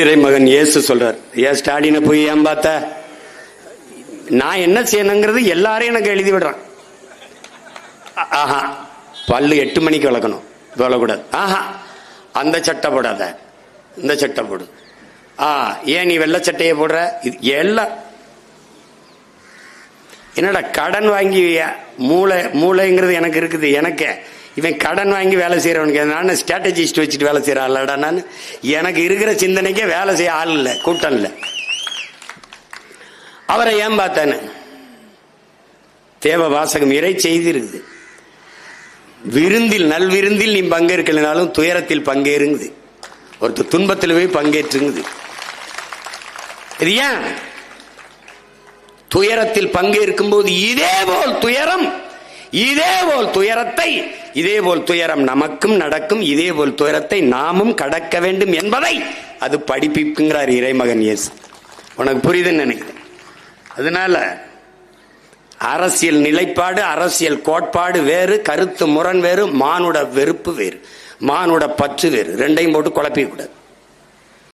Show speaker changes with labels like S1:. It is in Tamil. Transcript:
S1: இறைமகன் இயேசு சொல்றார் ஏன் ஸ்டாலினை போய் ஏன் பார்த்த? நான் என்ன செய்யணுங்கிறது எல்லாரையும் எனக்கு எழுதி விடுறான். ஆஹா பல்லு எட்டு மணிக்கு விளக்கணும் விளக்கூடாது ஆஹா அந்த சட்டை போடாத இந்த சட்டை போடு. ஆ ஏன் நீ வெள்ளை சட்டையை போடுற? இது எல்லாம் என்னடா கடன் வாங்கி மூளை மூளைங்கிறது எனக்கு இருக்குது எனக்கு. இவன் கடன் வாங்கி வேலை செய்யறவனுக்கு நான் ஸ்ட்ராட்டஜிஸ்ட் வச்சுட்டு வேலை செய்யற ஆளடா நான். எனக்கு இருக்கிற சிந்தனைக்கே வேலை செய்ய ஆள் இல்லை கூட்டம் இல்லை. அவரை ஏன் பார்த்தானு? தேவ வாசகம் இறை விருந்தில் நல் விருந்தில் நீ பங்கேற்கலனாலும் துயரத்தில் பங்கேறுங்குது. ஒருத்தர் துன்பத்தில் போய் பங்கேற்றுங்குது. இது ஏன்? துயரத்தில் பங்கேற்கும் போது இதே போல் துயரம் இதே போல் துயரத்தை இதே போல் துயரம் நமக்கும் நடக்கும் இதே போல் துயரத்தை நாமும் கடக்க வேண்டும் என்பதை அது படிப்பிப்புங்கிறார் இறைமகன் இயேசு. உனக்கு புரியுதுன்னு நினைக்கிறேன். அதனால அரசியல் நிலைப்பாடு அரசியல் கோட்பாடு வேறு கருத்து முரண் வேறு மானுட வெறுப்பு வேறு மானுட பற்று வேறு ரெண்டையும் போட்டு குழப்பிக்கூடாது